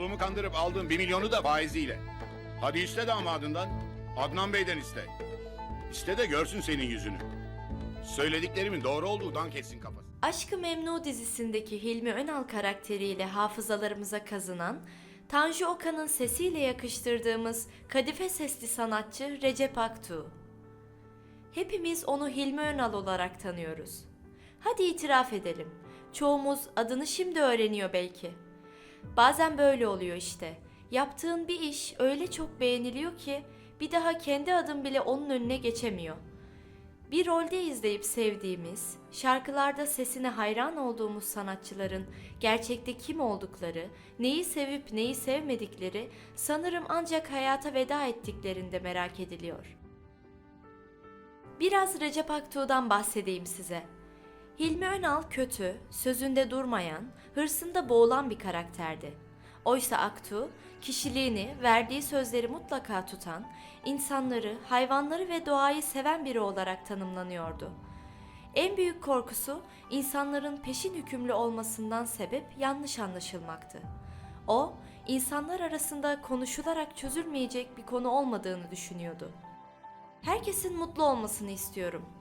Oğlumu kandırıp aldığın bir milyonu da faiziyle. Hadi iste damadından. Adnan Bey'den iste. İste de görsün senin yüzünü. Söylediklerimin doğru olduğu dank etsin kafası. Aşkı Memnu dizisindeki Hilmi Önal karakteriyle hafızalarımıza kazınan, Tanju Okan'ın sesiyle yakıştırdığımız kadife sesli sanatçı Recep Aktuğ. Hepimiz onu Hilmi Önal olarak tanıyoruz. Hadi itiraf edelim. Çoğumuz adını şimdi öğreniyor belki. Bazen böyle oluyor işte. Yaptığın bir iş öyle çok beğeniliyor ki bir daha kendi adım bile onun önüne geçemiyor. Bir rolde izleyip sevdiğimiz, şarkılarda sesine hayran olduğumuz sanatçıların gerçekte kim oldukları, neyi sevip neyi sevmedikleri sanırım ancak hayata veda ettiklerinde merak ediliyor. Biraz Recep Aktuğ'dan bahsedeyim size. Hilmi Önal kötü, sözünde durmayan, hırsında boğulan bir karakterdi. Oysa Aktuğ, kişiliğini, verdiği sözleri mutlaka tutan, insanları, hayvanları ve doğayı seven biri olarak tanımlanıyordu. En büyük korkusu insanların peşin hükümlü olmasından sebep yanlış anlaşılmaktı. O, insanlar arasında konuşularak çözülmeyecek bir konu olmadığını düşünüyordu. Herkesin mutlu olmasını istiyorum.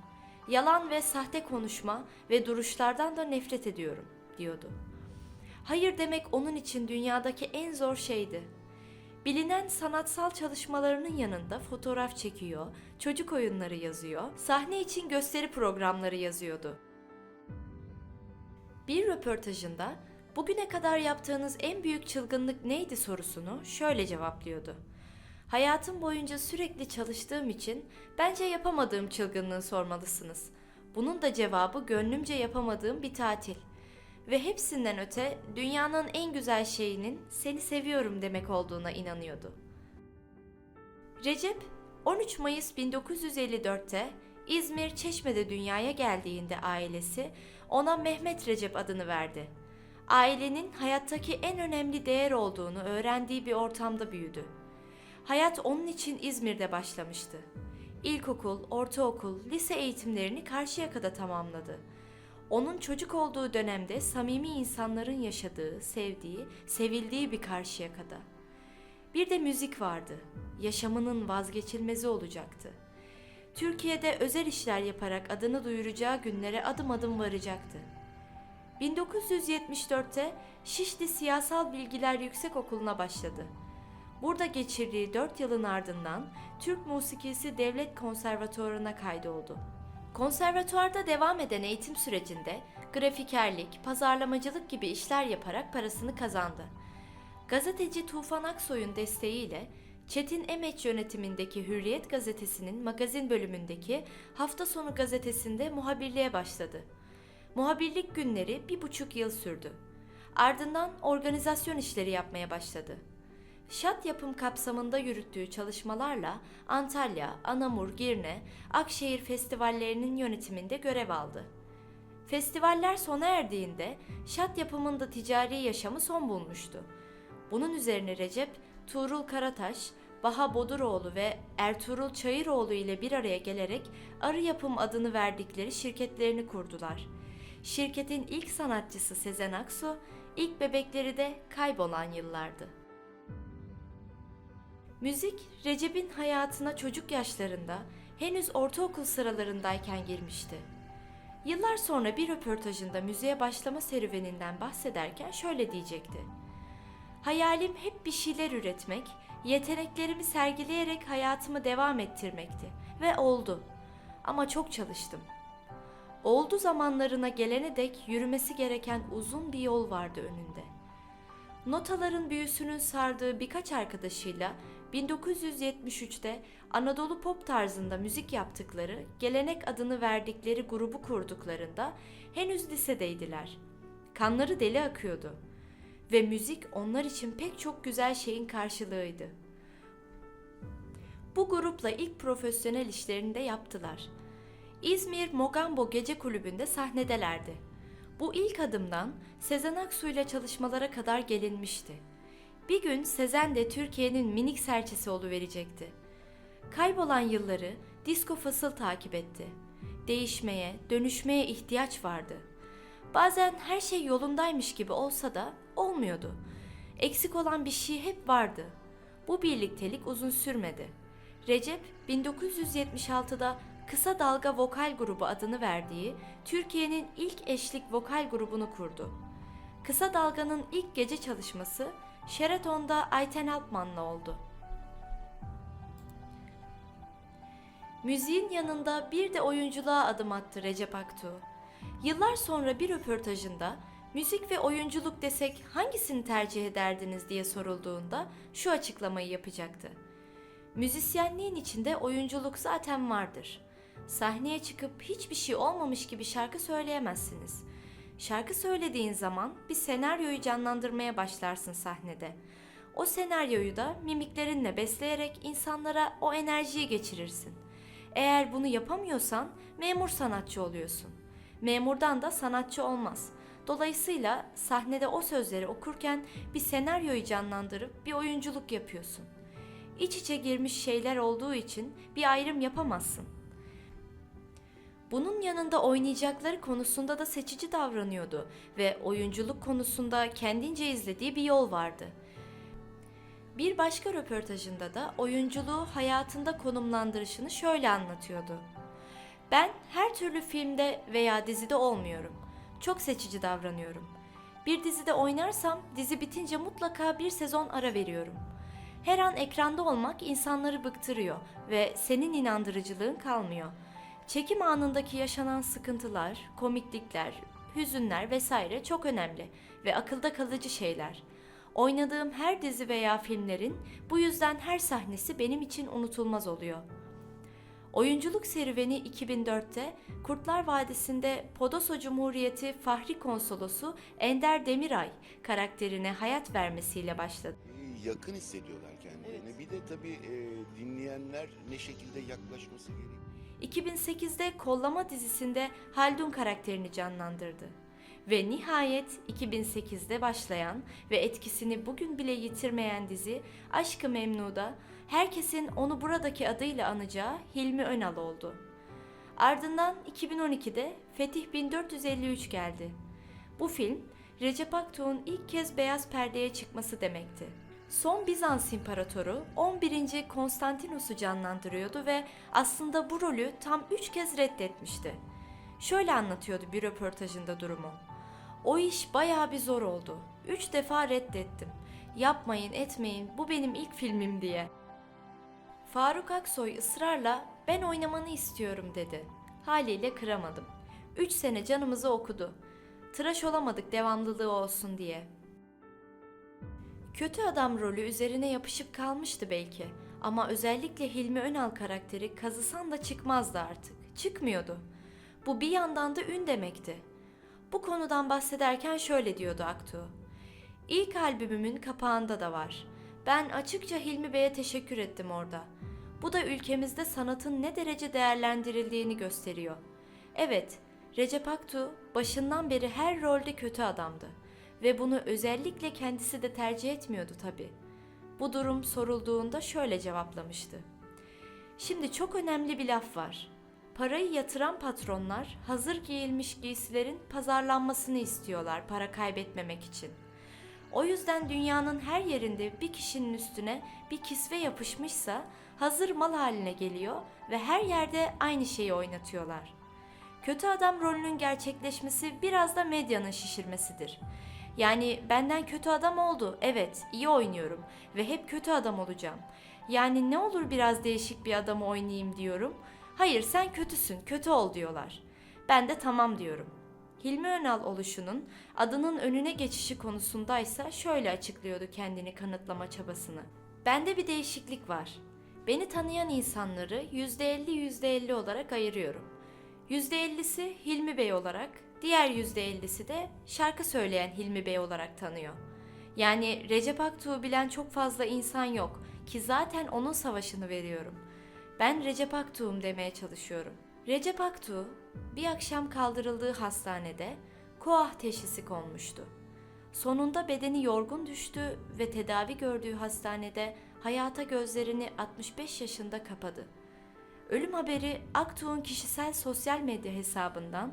Yalan ve sahte konuşma ve duruşlardan da nefret ediyorum, diyordu. Hayır demek onun için dünyadaki en zor şeydi. Bilinen sanatsal çalışmalarının yanında fotoğraf çekiyor, çocuk oyunları yazıyor, sahne için gösteri programları yazıyordu. Bir röportajında bugüne kadar yaptığınız en büyük çılgınlık neydi sorusunu şöyle cevaplıyordu. Hayatım boyunca sürekli çalıştığım için bence yapamadığım çılgınlığı sormalısınız. Bunun da cevabı gönlümce yapamadığım bir tatil. Ve hepsinden öte dünyanın en güzel şeyinin seni seviyorum demek olduğuna inanıyordu. Recep 13 Mayıs 1954'te İzmir Çeşme'de dünyaya geldiğinde ailesi ona Mehmet Recep adını verdi. Ailenin hayattaki en önemli değer olduğunu öğrendiği bir ortamda büyüdü. Hayat onun için İzmir'de başlamıştı. İlkokul, ortaokul, lise eğitimlerini Karşıyaka'da tamamladı. Onun çocuk olduğu dönemde samimi insanların yaşadığı, sevdiği, sevildiği bir Karşıyaka'da. Bir de müzik vardı. Yaşamının vazgeçilmezi olacaktı. Türkiye'de özel işler yaparak adını duyuracağı günlere adım adım varacaktı. 1974'te Şişli Siyasal Bilgiler Yüksekokulu'na başladı. Burada geçirdiği 4 yılın ardından Türk Musikisi Devlet Konservatuvarı'na kaydoldu. Konservatuvarda devam eden eğitim sürecinde grafikerlik, pazarlamacılık gibi işler yaparak parasını kazandı. Gazeteci Tufan Aksoy'un desteğiyle Çetin Emeç yönetimindeki Hürriyet gazetesinin magazin bölümündeki hafta sonu gazetesinde muhabirliğe başladı. Muhabirlik günleri bir buçuk yıl sürdü. Ardından organizasyon işleri yapmaya başladı. Şat yapım kapsamında yürüttüğü çalışmalarla Antalya, Anamur, Girne, Akşehir festivallerinin yönetiminde görev aldı. Festivaller sona erdiğinde şat yapımında ticari yaşamı son bulmuştu. Bunun üzerine Recep, Tuğrul Karataş, Baha Boduroğlu ve Ertuğrul Çayıroğlu ile bir araya gelerek Arı Yapım adını verdikleri şirketlerini kurdular. Şirketin ilk sanatçısı Sezen Aksu, ilk bebekleri de kaybolan yıllardı. Müzik, Recep'in hayatına çocuk yaşlarında, henüz ortaokul sıralarındayken girmişti. Yıllar sonra bir röportajında müziğe başlama serüveninden bahsederken şöyle diyecekti. Hayalim hep bir şeyler üretmek, yeteneklerimi sergileyerek hayatımı devam ettirmekti ve oldu. Ama çok çalıştım. Oldu zamanlarına gelene dek yürümesi gereken uzun bir yol vardı önünde. Notaların büyüsünün sardığı birkaç arkadaşıyla 1973'te Anadolu pop tarzında müzik yaptıkları, gelenek adını verdikleri grubu kurduklarında henüz lisedeydiler. Kanları deli akıyordu ve müzik onlar için pek çok güzel şeyin karşılığıydı. Bu grupla ilk profesyonel işlerini de yaptılar. İzmir Mogambo Gece Kulübü'nde sahnedelerdi. Bu ilk adımdan Sezen Aksu ile çalışmalara kadar gelinmişti. Bir gün Sezen de Türkiye'nin minik serçesi verecekti. Kaybolan yılları disco fasıl takip etti. Değişmeye, dönüşmeye ihtiyaç vardı. Bazen her şey yolundaymış gibi olsa da olmuyordu. Eksik olan bir şey hep vardı. Bu birliktelik uzun sürmedi. Recep 1976'da Kısa Dalga Vokal Grubu adını verdiği Türkiye'nin ilk eşlik vokal grubunu kurdu. Kısa Dalga'nın ilk gece çalışması Sheraton'da Ayten Alpman'la oldu. Müziğin yanında bir de oyunculuğa adım attı Recep Aktuğ. Yıllar sonra bir röportajında müzik ve oyunculuk desek hangisini tercih ederdiniz diye sorulduğunda şu açıklamayı yapacaktı. Müzisyenliğin içinde oyunculuk zaten vardır. Sahneye çıkıp hiçbir şey olmamış gibi şarkı söyleyemezsiniz. Şarkı söylediğin zaman bir senaryoyu canlandırmaya başlarsın sahnede. O senaryoyu da mimiklerinle besleyerek insanlara o enerjiyi geçirirsin. Eğer bunu yapamıyorsan memur sanatçı oluyorsun. Memurdan da sanatçı olmaz. Dolayısıyla sahnede o sözleri okurken bir senaryoyu canlandırıp bir oyunculuk yapıyorsun. İç içe girmiş şeyler olduğu için bir ayrım yapamazsın. Bunun yanında oynayacakları konusunda da seçici davranıyordu ve oyunculuk konusunda kendince izlediği bir yol vardı. Bir başka röportajında da oyunculuğu hayatında konumlandırışını şöyle anlatıyordu. Ben her türlü filmde veya dizide olmuyorum. Çok seçici davranıyorum. Bir dizide oynarsam dizi bitince mutlaka bir sezon ara veriyorum. Her an ekranda olmak insanları bıktırıyor ve senin inandırıcılığın kalmıyor. Çekim anındaki yaşanan sıkıntılar, komiklikler, hüzünler vesaire çok önemli ve akılda kalıcı şeyler. Oynadığım her dizi veya filmlerin bu yüzden her sahnesi benim için unutulmaz oluyor. Oyunculuk serüveni 2004'te Kurtlar Vadisi'nde Podoso Cumhuriyeti Fahri Konsolosu Ender Demiray karakterine hayat vermesiyle başladı. Yakın hissediyorlar kendilerini. Bir de tabii e, dinleyenler ne şekilde yaklaşması gerekiyor. 2008'de Kollama dizisinde Haldun karakterini canlandırdı. Ve nihayet 2008'de başlayan ve etkisini bugün bile yitirmeyen dizi Aşkı Memnu'da herkesin onu buradaki adıyla anacağı Hilmi Önal oldu. Ardından 2012'de Fetih 1453 geldi. Bu film Recep Aktuğ'un ilk kez beyaz perdeye çıkması demekti. Son Bizans İmparatoru 11. Konstantinus'u canlandırıyordu ve aslında bu rolü tam 3 kez reddetmişti. Şöyle anlatıyordu bir röportajında durumu. O iş bayağı bir zor oldu. Üç defa reddettim. Yapmayın etmeyin bu benim ilk filmim diye. Faruk Aksoy ısrarla ben oynamanı istiyorum dedi. Haliyle kıramadım. Üç sene canımızı okudu. Tıraş olamadık devamlılığı olsun diye. Kötü adam rolü üzerine yapışıp kalmıştı belki. Ama özellikle Hilmi Önal karakteri kazısan da çıkmazdı artık. Çıkmıyordu. Bu bir yandan da ün demekti. Bu konudan bahsederken şöyle diyordu Aktuğ. İlk albümümün kapağında da var. Ben açıkça Hilmi Bey'e teşekkür ettim orada. Bu da ülkemizde sanatın ne derece değerlendirildiğini gösteriyor. Evet, Recep Aktuğ başından beri her rolde kötü adamdı ve bunu özellikle kendisi de tercih etmiyordu tabii. Bu durum sorulduğunda şöyle cevaplamıştı. Şimdi çok önemli bir laf var. Parayı yatıran patronlar hazır giyilmiş giysilerin pazarlanmasını istiyorlar para kaybetmemek için. O yüzden dünyanın her yerinde bir kişinin üstüne bir kisve yapışmışsa hazır mal haline geliyor ve her yerde aynı şeyi oynatıyorlar. Kötü adam rolünün gerçekleşmesi biraz da medyanın şişirmesidir. Yani benden kötü adam oldu. Evet, iyi oynuyorum ve hep kötü adam olacağım. Yani ne olur biraz değişik bir adamı oynayayım diyorum. Hayır sen kötüsün, kötü ol diyorlar. Ben de tamam diyorum. Hilmi Önal oluşunun adının önüne geçişi konusundaysa şöyle açıklıyordu kendini kanıtlama çabasını. Bende bir değişiklik var. Beni tanıyan insanları %50 %50 olarak ayırıyorum. %50'si Hilmi Bey olarak, diğer %50'si de şarkı söyleyen Hilmi Bey olarak tanıyor. Yani Recep Aktuğ'u bilen çok fazla insan yok ki zaten onun savaşını veriyorum. Ben Recep Aktuğ'um demeye çalışıyorum. Recep Aktuğ bir akşam kaldırıldığı hastanede koah teşhisi konmuştu. Sonunda bedeni yorgun düştü ve tedavi gördüğü hastanede hayata gözlerini 65 yaşında kapadı. Ölüm haberi Aktuğ'un kişisel sosyal medya hesabından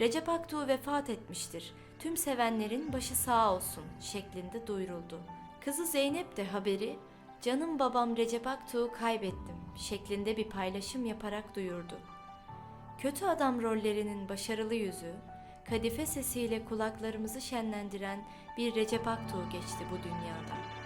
Recep Aktuğ vefat etmiştir. Tüm sevenlerin başı sağ olsun şeklinde duyuruldu. Kızı Zeynep de haberi canım babam Recep Aktuğ'u kaybettim şeklinde bir paylaşım yaparak duyurdu. Kötü adam rollerinin başarılı yüzü, kadife sesiyle kulaklarımızı şenlendiren bir Recep Aktuğ geçti bu dünyada.